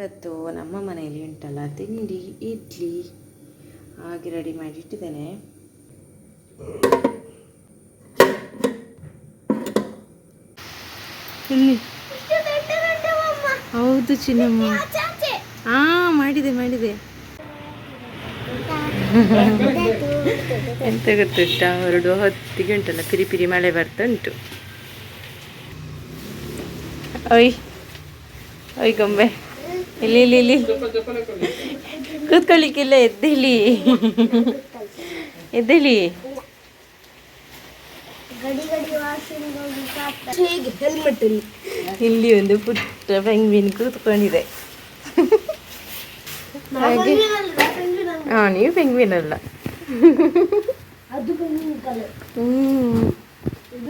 ಇವತ್ತು ನಮ್ಮ ಮನೆಯಲ್ಲಿ ಉಂಟಲ್ಲ ತಿಂಡಿ ಇಡ್ಲಿ ಹಾಗೆ ರೆಡಿ ಮಾಡಿ ಇಟ್ಟಿದ್ದೇನೆ ಇಲ್ಲಿ. ಹೌದು ಚಿನ್ನಮ್ಮ. ಹಾ ಮಾಡಿದೆ ಮಾಡಿದೆ. ಎಂತ ಗೊತ್ತುಂಟ? ಹೊರಡುವ ಹೊತ್ತಿಗೆ ಉಂಟಲ್ಲ ಪಿರಿ ಪಿರಿ ಮಳೆ ಬರ್ತಾ ಉಂಟು. ಓಯ್. ಓಯ್ ಗೊಂಬೆ. ಇಲ್ಲಿ ಇಲ್ಲಿ ಇಲ್ಲಿ. ಕೂತ್ಕೊಳ್ಳಿಕ್ಕಿಲ್ಲ ಎದ್ದೇಳಿ. ಎದ್ದೇಳಿ. ಇಲ್ಲಿ ಒಂದು ಪುಟ್ಟ ಪೆಂಗ್ವಿನ್ ಕೂತ್ಕೊಂಡಿದೆ. ಹಾಗೆ. ಹಾ ನೀವು ಪೆಂಗ್ವಿನ್ ಅಲ್ಲ. ಹ್ಮ್.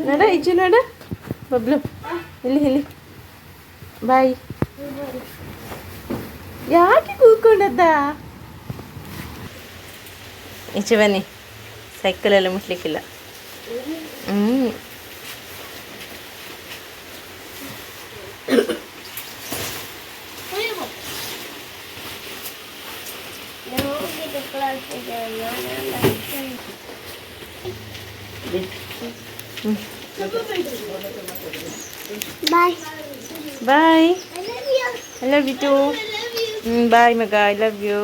ನಡ ಇಚ್ಚು ನಡ. ಬಬ್ಲು. ಇಲ್ಲಿ ಇಲ್ಲಿ. ಬಾಯ್. ಯಾಕೆ ಕೂತ್ಕೊಂಡದ್ದ? ಈಚೆ ಬನ್ನಿ. ಸೈಕಲ್ ಎಲ್ಲ ಮುಟ್ಲಿಕ್ಕಿಲ್ಲ. ಹ್ಮ್. Bye bye I love you I my guy. Bye ಮಗ I love you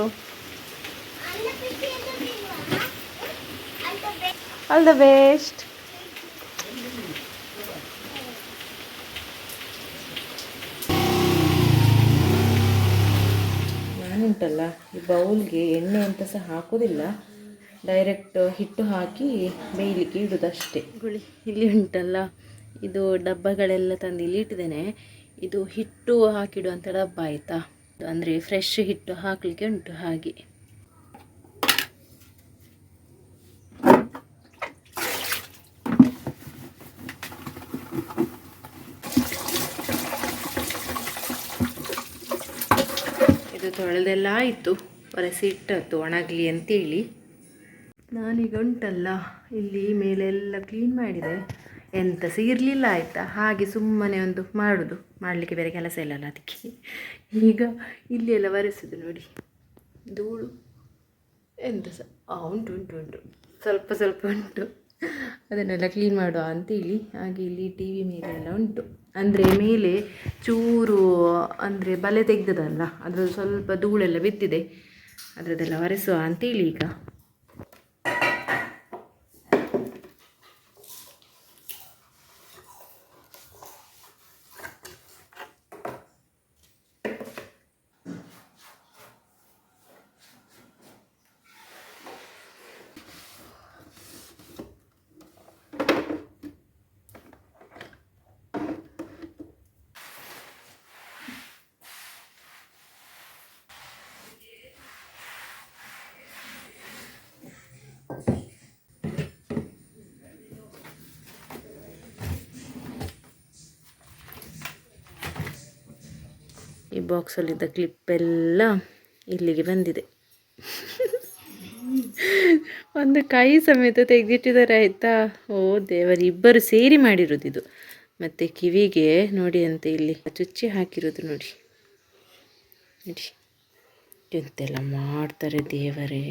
all the best ನಾನುಂಟಲ್ಲ ಈ ಬೌಲ್ಗೆ ಎಣ್ಣೆ ಅಂತ ಸಹ ಹಾಕೋದಿಲ್ಲ. ಡೈರೆಕ್ಟ್ ಹಿಟ್ಟು ಹಾಕಿ ಬೇಯಲಿಕ್ಕೆ ಇಡುದಷ್ಟೇ. ಗುಳಿ ಇಲ್ಲಿ ಉಂಟಲ್ಲ. ಇದು ಡಬ್ಬಗಳೆಲ್ಲ ತಂದು ಇಲ್ಲಿ ಇಟ್ಟಿದ್ದೇನೆ. ಇದು ಹಿಟ್ಟು ಹಾಕಿಡುವಂಥ ಡಬ್ಬ ಆಯಿತಾ? ಅಂದರೆ ಫ್ರೆಶ್ ಹಿಟ್ಟು ಹಾಕಲಿಕ್ಕೆ ಉಂಟು ಹಾಗೆ. ಇದು ತೊಳೆದೆಲ್ಲ ಆಯಿತು. ಒರೆಸಿ ಇಟ್ಟದ್ದು ಒಣಗಲಿ ಅಂತೇಳಿ. ನಾನೀಗ ಉಂಟಲ್ಲ, ಇಲ್ಲಿ ಮೇಲೆಲ್ಲ ಕ್ಲೀನ್ ಮಾಡಿದೆ. ಎಂತ ಸಹ ಇರಲಿಲ್ಲ ಆಯಿತಾ? ಹಾಗೆ ಸುಮ್ಮನೆ ಒಂದು ಮಾಡೋದು. ಮಾಡಲಿಕ್ಕೆ ಬೇರೆ ಕೆಲಸ ಇಲ್ಲಲ್ಲ ಅದಕ್ಕೆ. ಈಗ ಇಲ್ಲಿ ಎಲ್ಲ ಒರೆಸೋದು ನೋಡಿ. ಧೂಳು. ಎಂತ ಸಹ ಉಂಟು ಉಂಟು ಉಂಟು. ಸ್ವಲ್ಪ ಸ್ವಲ್ಪ ಉಂಟು. ಅದನ್ನೆಲ್ಲ ಕ್ಲೀನ್ ಮಾಡುವ ಅಂತೇಳಿ. ಹಾಗೆ ಇಲ್ಲಿ ಟಿ ವಿ ಮೇಲೆ ಎಲ್ಲ ಉಂಟು. ಅಂದರೆ ಮೇಲೆ ಚೂರು, ಅಂದರೆ ಬಲೆ ತೆಗ್ದದಲ್ಲ ಅದರಲ್ಲಿ ಸ್ವಲ್ಪ ಧೂಳೆಲ್ಲ ಬಿದ್ದಿದೆ ಅದರದ್ದೆಲ್ಲ ಒರೆಸುವ ಅಂತೇಳಿ ಈಗ. ಬಾಕ್ಸಲ್ಲಿದ್ದ ಕ್ಲಿಪ್ಪೆಲ್ಲ ಇಲ್ಲಿಗೆ ಬಂದಿದೆ. ಒಂದು ಕೈ ಸಮೇತ ತೆಗೆದಿಟ್ಟಿದ್ದಾರೆ ಆಯಿತಾ? ಓ ದೇವರು, ಇಬ್ಬರು ಸೇರಿ ಮಾಡಿರೋದು ಇದು. ಮತ್ತು ಕಿವಿಗೆ ನೋಡಿ ಅಂತ ಇಲ್ಲಿ ಚುಚ್ಚಿ ಹಾಕಿರೋದು ನೋಡಿ. ನೋಡಿ, ಎಂತೆಲ್ಲ ಮಾಡ್ತಾರೆ ದೇವರೇ.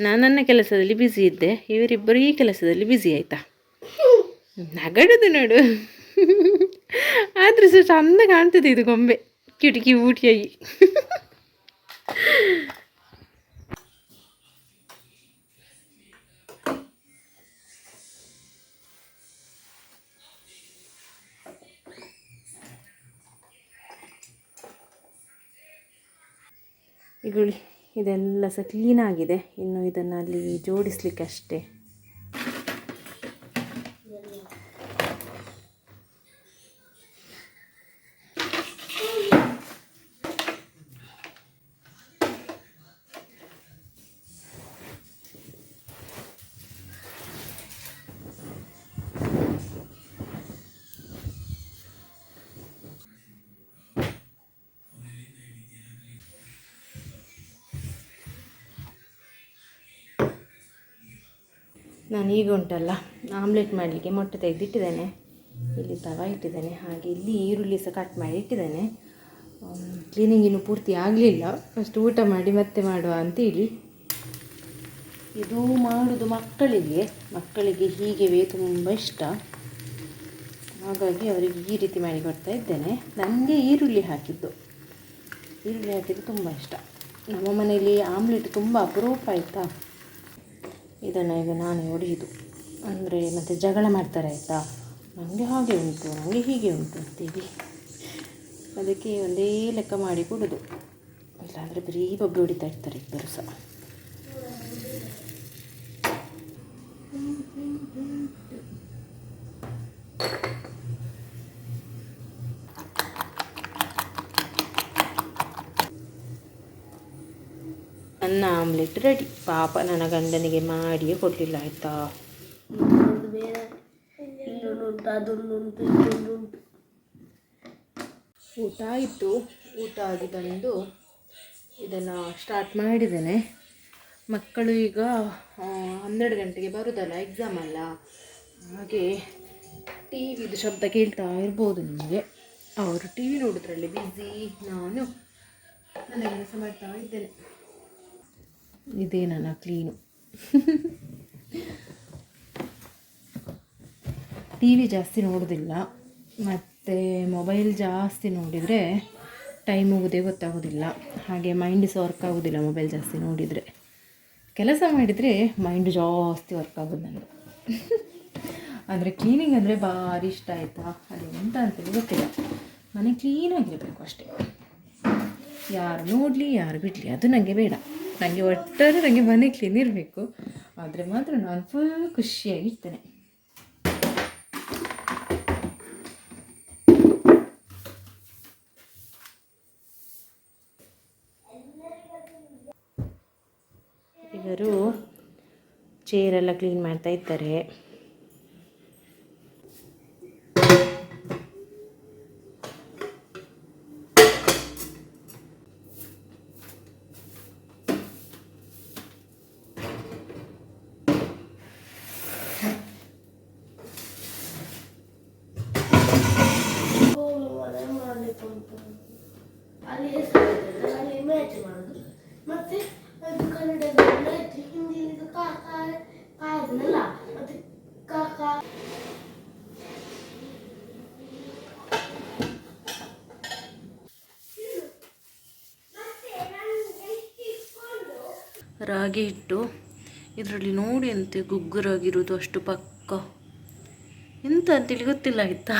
ನಾನು ನನ್ನ ಕೆಲಸದಲ್ಲಿ ಬ್ಯುಸಿ ಇದ್ದೆ, ಇವರಿಬ್ಬರು ಈ ಕೆಲಸದಲ್ಲಿ ಬ್ಯುಸಿ ಆಯಿತಾ? ನಗಡದು ನೋಡು. ಆದರೂ ಸಹ ಚಂದ ಕಾಣ್ತದೆ ಇದು ಗೊಂಬೆ. ಕಿಟಕಿ ಊಟಿಯಾಗಿ. ಈಗುಳಿ ಇದೆಲ್ಲ ಸಹ ಕ್ಲೀನಾಗಿದೆ ಇನ್ನು ಇದನ್ನು ಅಲ್ಲಿ ಜೋಡಿಸ್ಲಿಕ್ಕೆ ಅಷ್ಟೇ ನಾನು ಈಗ ಉಂಟಲ್ಲ, ಆಮ್ಲೆಟ್ ಮಾಡಲಿಕ್ಕೆ ಮೊಟ್ಟೆ ತೆಗೆದಿಟ್ಟಿದ್ದೇನೆ. ಇಲ್ಲಿ ತವ ಇಟ್ಟಿದ್ದೇನೆ, ಹಾಗೆ ಇಲ್ಲಿ ಈರುಳ್ಳಿ ಸಹ ಕಟ್ ಮಾಡಿ ಇಟ್ಟಿದ್ದೇನೆ. ಕ್ಲೀನಿಂಗ್ ಇನ್ನೂ ಪೂರ್ತಿ ಆಗಲಿಲ್ಲ. ಫಸ್ಟ್ ಊಟ ಮಾಡಿ ಮತ್ತೆ ಮಾಡುವ ಅಂತೇಳಿ. ಇದು ಮಾಡೋದು ಮಕ್ಕಳಿಗೆ ಮಕ್ಕಳಿಗೆ ಹೀಗೆವೇ ತುಂಬ ಇಷ್ಟ. ಹಾಗಾಗಿ ಅವರಿಗೆ ಈ ರೀತಿ ಮಾಡಿ ಕೊಡ್ತಾ ಇದ್ದೇನೆ. ನನಗೆ ಈರುಳ್ಳಿ ಹಾಕಿದ್ದು. ಈರುಳ್ಳಿ ಹಾಕಿದ್ದು ತುಂಬ ಇಷ್ಟ. ನಮ್ಮ ಮನೆಯಲ್ಲಿ ಆಮ್ಲೆಟ್ ತುಂಬ ಅಪರೂಪ ಆಯಿತಾ? ಇದನ್ನು ಈಗ ನಾನು ಹೊಡೆಯುದು. ಅಂದರೆ ಮತ್ತೆ ಜಗಳ ಮಾಡ್ತಾರೆ ಆಯಿತಾ? ನನಗೆ ಹಾಗೆ ಉಂಟು ನನಗೆ ಹೀಗೆ ಉಂಟು ಅಂತೇಳಿ ಅದಕ್ಕೆ ಒಂದೇ ಲೆಕ್ಕ ಮಾಡಿ ಕೊಡೋದು. ಇಲ್ಲಾಂದರೆ ಬರೀ ಬೊಬ್ಬೆ ಹೊಡಿತಾ ಇರ್ತಾರೆ ಇಬ್ಬರು ಸಹ. ನನ್ನ ಆಮ್ಲೆಟ್ ರೆಡಿ. ಪಾಪ ನನ್ನ ಗಂಡನಿಗೆ ಮಾಡಿಯೇ ಕೊಡಲಿಲ್ಲ, ಆಯಿತಾ? ಬೇರೆ ಉಂಟು ಊಟ ಆಯಿತು. ಊಟ ಆಗಿ ಬಂದು ಇದನ್ನು ಸ್ಟಾರ್ಟ್ ಮಾಡಿದ್ದೇನೆ. ಮಕ್ಕಳು ಈಗ ಹನ್ನೆರಡು ಗಂಟೆಗೆ ಬರೋದಲ್ಲ ಎಕ್ಸಾಮ್ ಅಲ್ಲ. ಹಾಗೆ ಟಿ ವಿದು ಶಬ್ದ ಕೇಳ್ತಾ ಇರ್ಬೋದು ನಿಮಗೆ. ಅವರು ಟಿ ವಿ ನೋಡೋದ್ರಲ್ಲಿ ಬ್ಯುಸಿ ನಾನು ನನ್ನ ಕೆಲಸ ಮಾಡ್ತಾ ಇದ್ದೇನೆ. ಇದೇ ನನ್ನ ಕ್ಲೀನು. ಟಿ ವಿ ಜಾಸ್ತಿ ನೋಡೋದಿಲ್ಲ. ಮತ್ತು ಮೊಬೈಲ್ ಜಾಸ್ತಿ ನೋಡಿದರೆ ಟೈಮ್ ಹೋಗೋದೇ ಗೊತ್ತಾಗೋದಿಲ್ಲ. ಹಾಗೆ ಮೈಂಡ್ ಸಹ ವರ್ಕ್ ಆಗೋದಿಲ್ಲ ಮೊಬೈಲ್ ಜಾಸ್ತಿ ನೋಡಿದರೆ. ಕೆಲಸ ಮಾಡಿದರೆ ಮೈಂಡ್ ಜಾಸ್ತಿ ವರ್ಕ್ ಆಗೋದು ನನಗೆ ಅಂದರೆ ಕ್ಲೀನಿಂಗ್ ಅಂದರೆ ಭಾರಿ ಇಷ್ಟ ಆಯಿತಾ? ಅದು ಎಂತ ಅಂತೇಳಿ ಗೊತ್ತಿಲ್ಲ. ಮನೆ ಕ್ಲೀನಾಗಿರಬೇಕು ಅಷ್ಟೇ. ಯಾರು ನೋಡಲಿ, ಯಾರು ಬಿಡಲಿ, ಅದು ನನಗೆ ಬೇಡ. ನನಗೆ ಒಟ್ಟಾರೆ ನನಗೆ ಮನೆ ಕ್ಲೀನ್ ಇರಬೇಕು. ಆದರೆ ಮಾತ್ರ ನಾನು ಫುಲ್ ಖುಷಿಯಾಗಿರ್ತೇನೆ. ಇವರು ಚೇರೆಲ್ಲ ಕ್ಲೀನ್ ಮಾಡ್ತಾ ಇದ್ದಾರೆ ಹೋಗಿ ಮನೆ ಮಾಡ್ಲಿಕ್ಕೆ ಉಂಟು ಅಲ್ಲಿ ಹೆಸರು ಬರ್ತದೆ, ಅಲ್ಲಿ ಮ್ಯಾಚ್ ಮಾಡೋದು ಮತ್ತೆ ಅದು ಕನ್ನಡದ ಮ್ಯಾಚ್ ಹಿಂದಿಲಿದು ಕಾಕ ಕಾಯ್ದನಲ್ಲ ಮತ್ತೆ ಕಾಕ ರಾಗಿ ಹಿಟ್ಟು. ಇದರಲ್ಲಿ ನೋಡಿ ಅಂತೆ ಗುಗ್ಗುರಾಗಿರೋದು ಅಷ್ಟು ಪಕ್ಕ. ಎಂತ ಅಂತೇಳಿ ಗೊತ್ತಿಲ್ಲ ಆಯಿತಾ?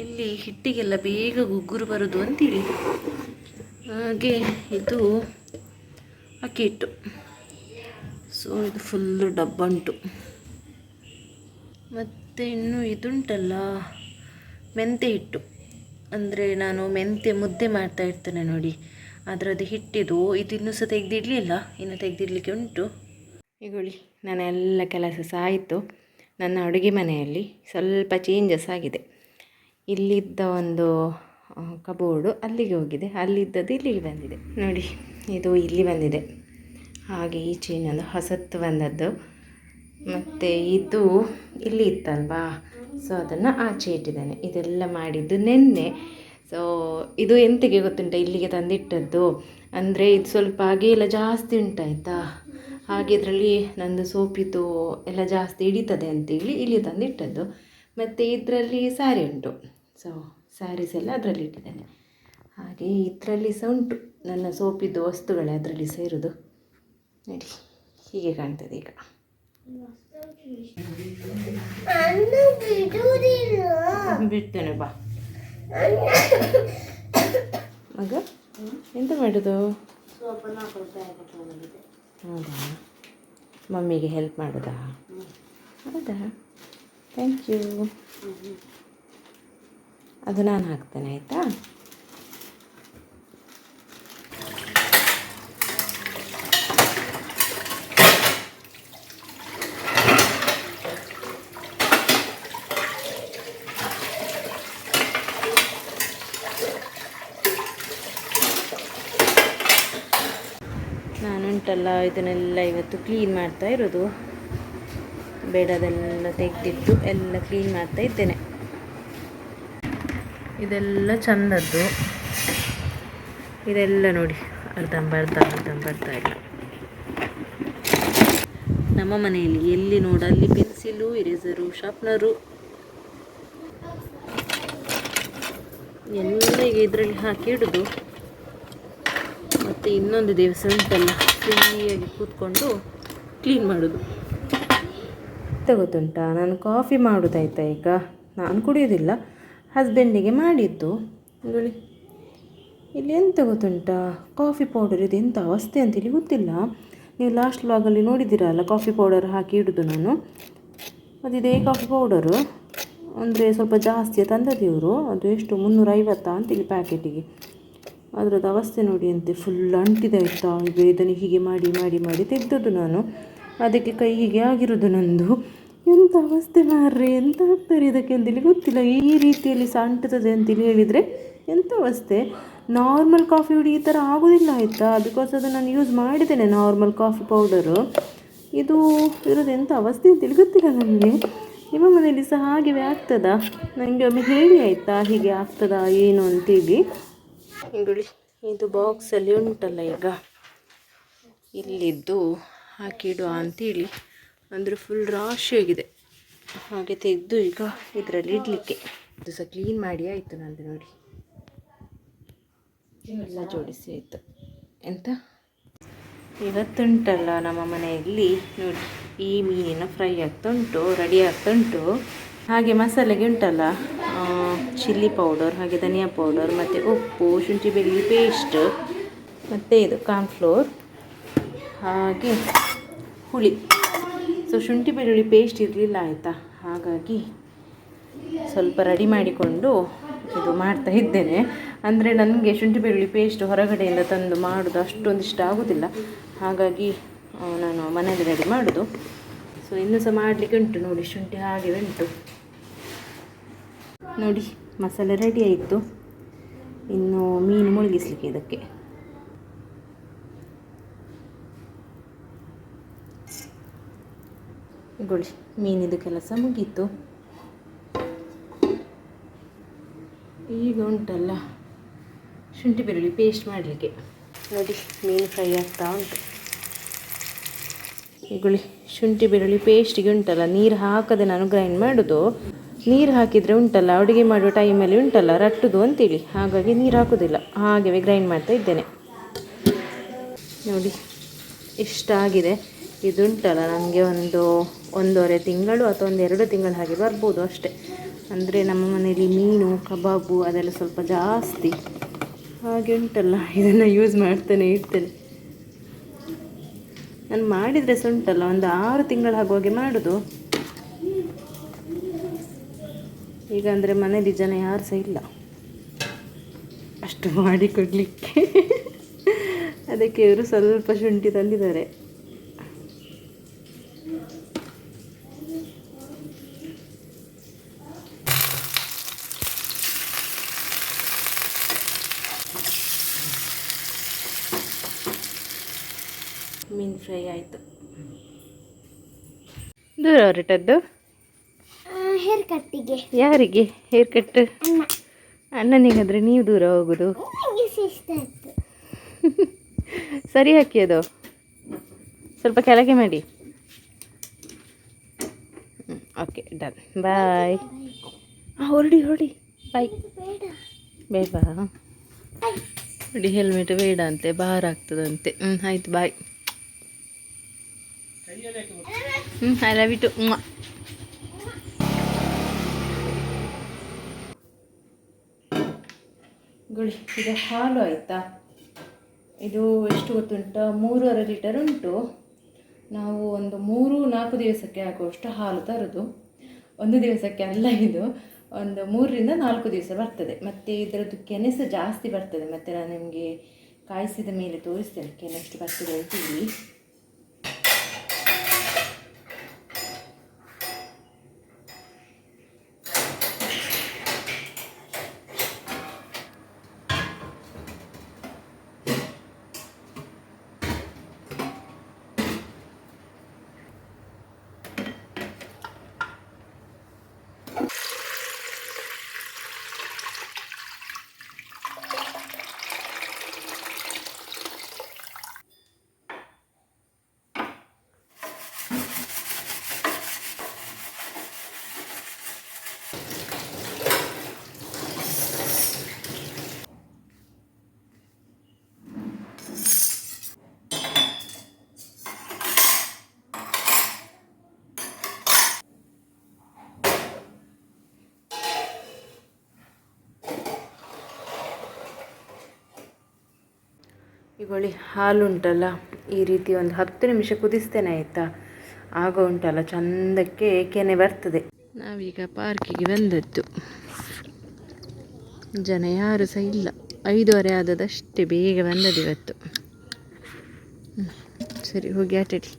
ಇಲ್ಲಿ ಹಿಟ್ಟಿಗೆಲ್ಲ ಬೇಗ ಗುಗ್ಗುರು ಬರೋದು ಅಂತೇಳಿ ಹಾಗೆ ಇದು ಅಕ್ಕಿ ಹಿಟ್ಟು. ಸೊ ಇದು ಫುಲ್ಲು ಡಬ್ಬ ಉಂಟು. ಮತ್ತು ಇನ್ನು ಇದುಂಟಲ್ಲ ಮೆಂತೆ ಹಿಟ್ಟು. ಅಂದರೆ ನಾನು ಮೆಂತೆ ಮುದ್ದೆ ಮಾಡ್ತಾ ಇರ್ತೇನೆ ನೋಡಿ. ಅದರದ್ದು ಹಿಟ್ಟಿದು, ಇದು ಇನ್ನೂ ಸಹ ತೆಗೆದಿಡಲಿಲ್ಲ, ಇನ್ನು ತೆಗೆದಿಡ್ಲಿಕ್ಕೆ ಉಂಟು. ಈಗೊಳ್ಳಿ ನನ್ನ ಎಲ್ಲ ಕೆಲಸ ಸಹ ಆಯಿತು. ನನ್ನ ಅಡುಗೆ ಮನೆಯಲ್ಲಿ ಸ್ವಲ್ಪ ಚೇಂಜಸ್ ಆಗಿದೆ. ಇಲ್ಲಿದ್ದ ಒಂದು ಕಬೋರ್ಡು ಅಲ್ಲಿಗೆ ಹೋಗಿದೆ. ಅಲ್ಲಿದ್ದದ್ದು ಇಲ್ಲಿಗೆ ಬಂದಿದೆ. ನೋಡಿ, ಇದು ಇಲ್ಲಿ ಬಂದಿದೆ. ಹಾಗೆ ಈಚೆ ಅದು ಹೊಸತ್ತು ಬಂದದ್ದು. ಮತ್ತು ಇದು ಇಲ್ಲಿ ಇತ್ತಲ್ವಾ? ಸೊ, ಅದನ್ನು ಆಚೆ ಇಟ್ಟಿದ್ದೇನೆ. ಇದೆಲ್ಲ ಮಾಡಿದ್ದು ನಿನ್ನೆ. ಸೊ ಇದು ಎಂತಿಗೆ ಗೊತ್ತುಂಟ ಇಲ್ಲಿಗೆ ತಂದಿಟ್ಟದ್ದು? ಅಂದರೆ ಇದು ಸ್ವಲ್ಪ ಹಾಗೆ ಎಲ್ಲ ಜಾಸ್ತಿ ಉಂಟಾಯ್ತಾ? ಹಾಗೆ ಇದರಲ್ಲಿ ನಂದು ಸೋಪಿದ್ದು ಎಲ್ಲ ಜಾಸ್ತಿ ಹಿಡಿತದೆ ಅಂತೇಳಿ ಇಲ್ಲಿ ತಂದಿಟ್ಟದ್ದು. ಮತ್ತು ಇದರಲ್ಲಿ ಸ್ಯಾರಿ ಉಂಟು. ಸೊ ಸ್ಯಾರೀಸ್ ಎಲ್ಲ ಅದರಲ್ಲಿ ಇಟ್ಟಿದ್ದೇನೆ. ಹಾಗೆ ಇದರಲ್ಲಿ ಸಹ ಉಂಟು. ನನ್ನ ಸೋಪಿದ್ದು ವಸ್ತುಗಳೇ ಅದರಲ್ಲಿ ಸಹ ಇರೋದು. ನೋಡಿ ಹೀಗೆ ಕಾಣ್ತದೆ ಈಗ. ಬಿಡ್ತೇನೆ ಬಾ. ಮಗ ಎಂತ ಮಾಡೋದು? ಹೌದಾ? ಮಮ್ಮಿಗೆ ಹೆಲ್ಪ್ ಮಾಡೋದಾ? ಹೌದಾ? ಥ್ಯಾಂಕ್ ಯು ಅದು ನಾನು ಹಾಕ್ತೇನೆ ಆಯಿತಾ? ನಾನುಂಟಲ್ಲ ಇದನ್ನೆಲ್ಲ ಇವತ್ತು ಕ್ಲೀನ್ ಮಾಡ್ತಾ ಇರೋದು. ಬೇಡದೆಲ್ಲ ತೆಗೆದಿಟ್ಟು ಎಲ್ಲ ಕ್ಲೀನ್ ಮಾಡ್ತಾ ಇದ್ದೇನೆ. ಇದೆಲ್ಲ ಚಂದದ್ದು. ಇದೆಲ್ಲ ನೋಡಿ ಅರ್ಧಂಬರ್ಧ ಅರ್ಧಂಬರ್ಧ ಇಲ್ಲ. ನಮ್ಮ ಮನೆಯಲ್ಲಿ ಎಲ್ಲಿ ನೋಡು, ಅಲ್ಲಿ ಪೆನ್ಸಿಲು ಇರೇಸರು ಶಾರ್ಪ್ನರು ಎಲ್ಲ ಇದರಲ್ಲಿ ಹಾಕಿ ಇಡೋದು. ಮತ್ತು ಇನ್ನೊಂದು ದಿವಸ ಉಂಟಲ್ಲ ಫ್ರೀಯಾಗಿ ಕೂತ್ಕೊಂಡು ಕ್ಲೀನ್ ಮಾಡೋದು. ಗೊತ್ತುಂಟಾ ನಾನು ಕಾಫಿ ಮಾಡೋದಾಯ್ತಾ ಈಗ? ನಾನು ಕುಡಿಯೋದಿಲ್ಲ. ಹಸ್ಬೆಂಡಿಗೆ ಮಾಡಿದ್ದು. ನೋಡಿ ಇಲ್ಲಿ ಎಂತ ಗೊತ್ತುಂಟಾ? ಕಾಫಿ ಪೌಡರ್ ಇದು ಎಂಥ ಅವಸ್ಥೆ ಅಂತೇಳಿ ಗೊತ್ತಿಲ್ಲ. ನೀವು ಲಾಸ್ಟ್ ಲಾಗಲ್ಲಿ ನೋಡಿದ್ದೀರಲ್ಲ ಕಾಫಿ ಪೌಡರ್ ಹಾಕಿ ಇಡೋದು ನಾನು. ಅದಿದೇ ಕಾಫಿ ಪೌಡರು ಅಂದರೆ ಸ್ವಲ್ಪ ಜಾಸ್ತಿ ತಂದದ್ದು ಇವರು. ಅದು ಎಷ್ಟು ಮುನ್ನೂರ ಐವತ್ತಾ ಅಂತೇಳಿ ಪ್ಯಾಕೆಟಿಗೆ ಅದರದ್ದು ಅವಸ್ಥೆ ನೋಡಿ ಅಂತೆ ಫುಲ್ ಅಂಟಿದೆ ಆಯಿತಾ. ಈಗ ಇದನ್ನು ಹೀಗೆ ಮಾಡಿ ಮಾಡಿ ಮಾಡಿ ತೆಗೆದದ್ದು ನಾನು. ಅದಕ್ಕೆ ಕೈ ಹೀಗೆ ಆಗಿರೋದು ನಂದು. ಎಂಥ ಅವಸ್ಥೆ ಮಾರ್ರೆ, ಎಂತ ಆಗ್ತಾರೆ ಇದಕ್ಕೆ ಅಂತೇಳಿ ಗೊತ್ತಿಲ್ಲ. ಈ ರೀತಿಯಲ್ಲಿ ಸಹ ಅಂಟುತ್ತದೆ ಅಂತೇಳಿ ಹೇಳಿದರೆ ಎಂಥ ಅವಸ್ಥೆ? ನಾರ್ಮಲ್ ಕಾಫಿ ಹುಡಿ ಈ ಥರ ಆಗೋದಿಲ್ಲ ಆಯಿತಾ? ಬಿಕಾಸ್ ಅದು ನಾನು ಯೂಸ್ ಮಾಡಿದ್ದೇನೆ ನಾರ್ಮಲ್ ಕಾಫಿ ಪೌಡರು ಇದು ಇರೋದು ಎಂಥ ಅವಸ್ಥೆ ಅಂತೇಳಿ ಗೊತ್ತಿಲ್ಲ ನನಗೆ. ನಿಮ್ಮ ಮನೆಯಲ್ಲಿ ಸಹ ಹಾಗೆವೇ ಆಗ್ತದಾ ನನಗೆ ಒಮ್ಮೆ ಹೇಳಿ ಆಯಿತಾ, ಹೀಗೆ ಆಗ್ತದಾ, ಏನು ಅಂತೇಳಿ. ಹಿಂಗುಳಿ ಇದು ಬಾಕ್ಸಲ್ಲಿ ಉಂಟಲ್ಲ ಈಗ. ಇಲ್ಲಿದ್ದು ಹಾಕಿಡುವ ಅಂತೇಳಿ. ಅಂದರೆ ಫುಲ್ ರಾಶಿಯಾಗಿದೆ ಹಾಗೆ ತೆಗೆದು ಈಗ ಇದರಲ್ಲಿ ಇಡಲಿಕ್ಕೆ. ಇದು ಸಹ ಕ್ಲೀನ್ ಮಾಡಿ ಆಯಿತು ನಂದು ನೋಡಿ. ಎಲ್ಲ ಜೋಡಿಸಿ ಆಯಿತು. ಎಂತ? ಇವತ್ತುಂಟಲ್ಲ ನಮ್ಮ ಮನೆಯಲ್ಲಿ. ನೋಡಿ, ಈ ಮೀನಿನ ಫ್ರೈ ಆಗ್ತಾ ಉಂಟು ರೆಡಿ ಆಗ್ತಾ ಉಂಟು. ಹಾಗೆ ಮಸಾಲೆಗೆ ಉಂಟಲ್ಲ? ಚಿಲ್ಲಿ ಪೌಡರ್ ಹಾಗೆ ಧನಿಯಾ ಪೌಡರ್ ಮತ್ತು ಉಪ್ಪು, ಶುಂಠಿ ಬೆಳ್ಳುಳ್ಳಿ ಪೇಸ್ಟ್ ಮತ್ತು ಇದು ಕಾರ್ನ್ಫ್ಲೋರ್ ಹಾಗೆ ಹುಳಿ. ಸೊ ಶುಂಠಿ ಬೆಳ್ಳುಳ್ಳಿ ಪೇಸ್ಟ್ ಇರಲಿಲ್ಲ ಆಯಿತಾ? ಹಾಗಾಗಿ ಸ್ವಲ್ಪ ರೆಡಿ ಮಾಡಿಕೊಂಡು ಇದು ಮಾಡ್ತಾ ಇದ್ದೇನೆ. ಅಂದರೆ ನನಗೆ ಶುಂಠಿ ಬೆಳ್ಳುಳ್ಳಿ ಪೇಸ್ಟ್ ಹೊರಗಡೆಯಿಂದ ತಂದು ಮಾಡೋದು ಅಷ್ಟೊಂದು ಇಷ್ಟ ಆಗೋದಿಲ್ಲ. ಹಾಗಾಗಿ ನಾನು ಮನೆಯಲ್ಲಿ ರೆಡಿ ಮಾಡೋದು. ಸೊ ಇನ್ನೂ ಸಹ ಮಾಡಲಿಕ್ಕೆ ಉಂಟು ನೋಡಿ, ಶುಂಠಿ ಹಾಗೆ ಉಂಟು. ನೋಡಿ, ಮಸಾಲೆ ರೆಡಿ ಆಯಿತು. ಇನ್ನು ಮೀನು ಮುಳುಗಿಸ್ಲಿಕ್ಕೆ ಇದಕ್ಕೆ. ಗೊಳಿ ಮೀನಿದು ಕೆಲಸ ಮುಗೀತು. ಈಗ ಉಂಟಲ್ಲ, ಶುಂಠಿ ಬೆಳ್ಳುಳ್ಳಿ ಪೇಸ್ಟ್ ಮಾಡಲಿಕ್ಕೆ. ನೋಡಿ, ಮೀನು ಫ್ರೈ ಆಗ್ತಾ ಉಂಟು. ಈಗುಳಿ ಶುಂಠಿ ಬೆಳ್ಳುಳ್ಳಿ ಪೇಸ್ಟಿಗೆ ಉಂಟಲ್ಲ, ನೀರು ಹಾಕದೆ ನಾನು ಗ್ರೈಂಡ್ ಮಾಡೋದು. ನೀರು ಹಾಕಿದರೆ ಉಂಟಲ್ಲ, ಅಡುಗೆ ಮಾಡುವ ಟೈಮಲ್ಲಿ ಉಂಟಲ್ಲ, ರಟ್ಟುದು ಅಂತೇಳಿ. ಹಾಗಾಗಿ ನೀರು ಹಾಕೋದಿಲ್ಲ. ಹಾಗೆ ಗ್ರೈಂಡ್ ಮಾಡ್ತಾ ಇದ್ದೇನೆ. ನೋಡಿ ಇಷ್ಟಾಗಿದೆ ಇದುಂಟಲ್ಲ ನನಗೆ ಒಂದು ಒಂದೂವರೆ ತಿಂಗಳು ಅಥವಾ ಒಂದು ಎರಡು ತಿಂಗಳು ಹಾಗೆ ಬರ್ಬೋದು ಅಷ್ಟೇ. ಅಂದರೆ ನಮ್ಮ ಮನೆಯಲ್ಲಿ ಮೀನು, ಕಬಾಬು ಅದೆಲ್ಲ ಸ್ವಲ್ಪ ಜಾಸ್ತಿ. ಹಾಗೆ ಉಂಟಲ್ಲ, ಇದನ್ನು ಯೂಸ್ ಮಾಡ್ತೇನೆ ಇರ್ತೇನೆ. ನಾನು ಮಾಡಿದರೆ ಸಹ ಉಂಟಲ್ಲ, ಒಂದು ಆರು ತಿಂಗಳು ಆಗುವಾಗೆ ಮಾಡೋದು. ಈಗ ಅಂದರೆ ಮನೇಲಿ ಜನ ಯಾರು ಸಹ ಇಲ್ಲ. ಅಷ್ಟು ಮಾಡಿ ಕೊಡಲಿಕ್ಕೆ. ಅದಕ್ಕೆ ಇವರು ಸ್ವಲ್ಪ ಶುಂಠಿ ತಂದಿದ್ದಾರೆ. ಮೀನು ಫ್ರೈ ಆಯಿತು. ದೂರ ಹೊರಟದ್ದು ಹೇರ್ ಕಟ್ಟಿಗೆ ಯಾರಿಗೆ ಹೇರ್ ಕಟ್ ಅಣ್ಣನಿಗಾದ್ರೆ ನೀವು ದೂರ ಹೋಗೋದು. ಸರಿ ಹಾಕಿ ಅದು ಸ್ವಲ್ಪ ಕೆಳಗೆ ಮಾಡಿ. ಓಕೆ ಡನ್ ಬಾಯ್ ಹೊರಡಿ ಹೊರಡಿ. ಬಾಯ್ ಬೇಡ. ನೋಡಿ ಹೆಲ್ಮೆಟ್ ಬೇಡ ಅಂತೆ ಭಾರ ಆಗ್ತದಂತೆ. ಹ್ಞೂ ಆಯ್ತು ಬಾಯ್ ಹ್ಞೂ ಐ ಲವ್ ಇಟು ಗುಳಿ, ಇದು ಹಾಲು ಆಯಿತಾ? ಇದು ಎಷ್ಟು ಗೊತ್ತುಂಟ? ಮೂರುವರೆ ಲೀಟರ್ ಉಂಟು. ನಾವು ಒಂದು ಮೂರು, ನಾಲ್ಕು ದಿವಸಕ್ಕೆ ಆಗುವಷ್ಟು ಹಾಲು ತರೋದು. ಒಂದು ದಿವಸಕ್ಕೆ ಅಲ್ಲ ಇದು, ಒಂದು ಮೂರರಿಂದ ನಾಲ್ಕು ದಿವಸ ಬರ್ತದೆ. ಮತ್ತು ಇದರದ್ದು ಕೆನೆಸ ಜಾಸ್ತಿ ಬರ್ತದೆ. ಮತ್ತು ನಾನು ನಿಮಗೆ ಕಾಯಿಸಿದ ಮೇಲೆ ತೋರಿಸ್ತೇನೆ. ಕೆನೆ ಎಷ್ಟು ಬರ್ತದೆ ಅಂತ ಹಾಲು ಉಂಟಲ್ಲ ಈ ರೀತಿ ಒಂದು ಹತ್ತು ನಿಮಿಷ ಕುದಿಸ್ತೇನೆ ಆಯಿತಾ? ಆಗ ಉಂಟಲ್ಲ, ಚಂದಕ್ಕೆ ಕೆನೆ ಬರ್ತದೆ. ನಾವೀಗ ಪಾರ್ಕಿಗೆ ಬಂದದ್ದು. ಜನ ಯಾರು ಸಹ ಇಲ್ಲ. ಐದೂವರೆ ಆದದಷ್ಟೇ ಬೇಗ ಬಂದದ್ದು ಇವತ್ತು. ಸರಿ, ಹೋಗಿ ಆಟಾಡಿ.